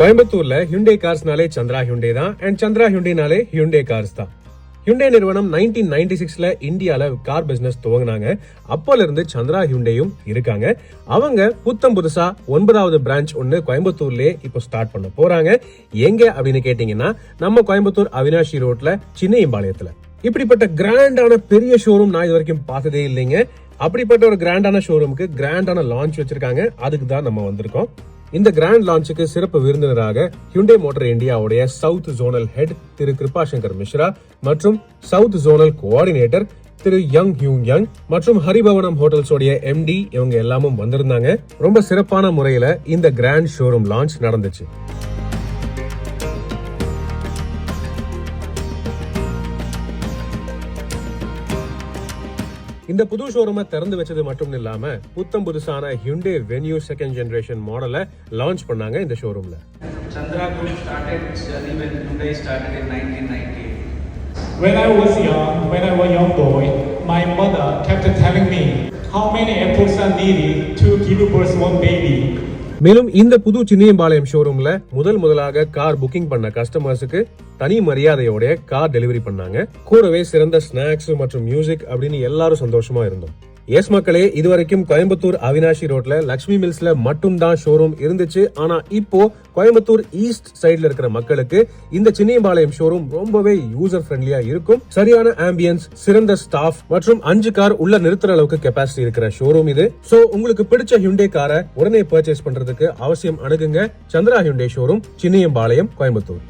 கோயம்புத்தூர்ல ஹியூண்டே கார்ஸ்னாலே சந்திரா ஹியூண்டே தான் அண்ட் சந்திரா ஹியூண்டேனாலே ஹியூண்டே கார்ஸ் தான். ஹியூண்டே நிறுவனம் நைன்டீன் நைன்டி சிக்ஸ்ல இந்தியால கார் பிசினஸ் துவங்கினாங்க. அப்போல இருந்து சந்திரா ஹியூண்டேயும் இருக்காங்க. அவங்க புத்தம் புதுசா ஒன்பதாவது பிரான்ச் ஒன்னு கோயம்புத்தூர்லயே இப்போ ஸ்டார்ட் பண்ண போறாங்க. எங்க அப்படின்னு கேட்டீங்கன்னா நம்ம கோயம்புத்தூர் அவினாஷி ரோட்ல சின்னையம்பாளையத்துல. இப்படிப்பட்ட கிராண்டான பெரிய ஷோரூம் நான் இது வரைக்கும் பார்த்ததே இல்லைங்க. அப்படிப்பட்ட ஒரு கிராண்டான ஷோரூமுக்கு கிராண்டான லான்ச் வச்சிருக்காங்க. அதுக்கு தான் நம்ம வந்திருக்கோம். இந்த கிராண்ட் லான்ச்சுக்கு சிறப்பு விருந்தினராக ஹியூண்டே மோட்டார் இந்தியாவுடைய south zonal head Thiru Kirubashankar Mishra மற்றும் south zonal coordinator Thiru Young Hyung Young மற்றும் ஹரிபவனம் ஹோட்டல்ஸோடைய எம்டி இவங்க எல்லாமும் வந்திருந்தாங்க. ரொம்ப சிறப்பான முறையில இந்த கிராண்ட் ஷோரூம் லான்ச் நடந்துச்சு. இந்த புது ஷோரூமை திறந்து வச்சது மட்டும் இல்லாம புத்தம் புதுசான ஹியூண்டே வென்யூ செகண்ட் ஜெனரேஷன் மாடலை லான்ச் பண்ணாங்க இந்த ஷோரூம்ல Chandra Group started journey when Hyundai started in 1998. When I was young, when I was a young boy, my mother kept telling me how many apples are needed to give birth one baby. மேலும் இந்த புது சின்னியம்பாளையம் ஷோரூம்ல முதல் முதலாக car booking பண்ண கஸ்டமர்ஸுக்கு தனி மரியாதையோட car delivery பண்ணாங்க. கூடவே சிறந்த ஸ்நாக்ஸ் மற்றும் மியூசிக் அப்படின்னு எல்லாரும் சந்தோஷமா இருந்தோம். எஸ் மக்களே இதுவரைக்கும் கோயம்புத்தூர் அவினாஷி ரோட்ல லக்ஷ்மி மில்ஸ்ல மட்டும்தான் ஷோரூம் இருந்துச்சு. ஆனா இப்போ கோயம்புத்தூர் ஈஸ்ட் சைட்ல இருக்கிற மக்களுக்கு இந்த சின்னியம்பாளையம் ஷோரூம் ரொம்பவே யூசர் ஃப்ரெண்ட்லியா இருக்கும். சரியான ஆம்பியன்ஸ் சிறந்த ஸ்டாஃப் மற்றும் அஞ்சு கார் உள்ள நிறுத்துற அளவுக்கு கெப்பாசிட்டி இருக்கிற ஷோரூம் இது. சோ உங்களுக்கு பிடிச்ச ஹியூண்டே காரை உடனே பர்ச்சேஸ் பண்றதுக்கு அவசியம் அணுகுங்க. Chandra Hyundai showroom Chinniyampalayam Coimbatore.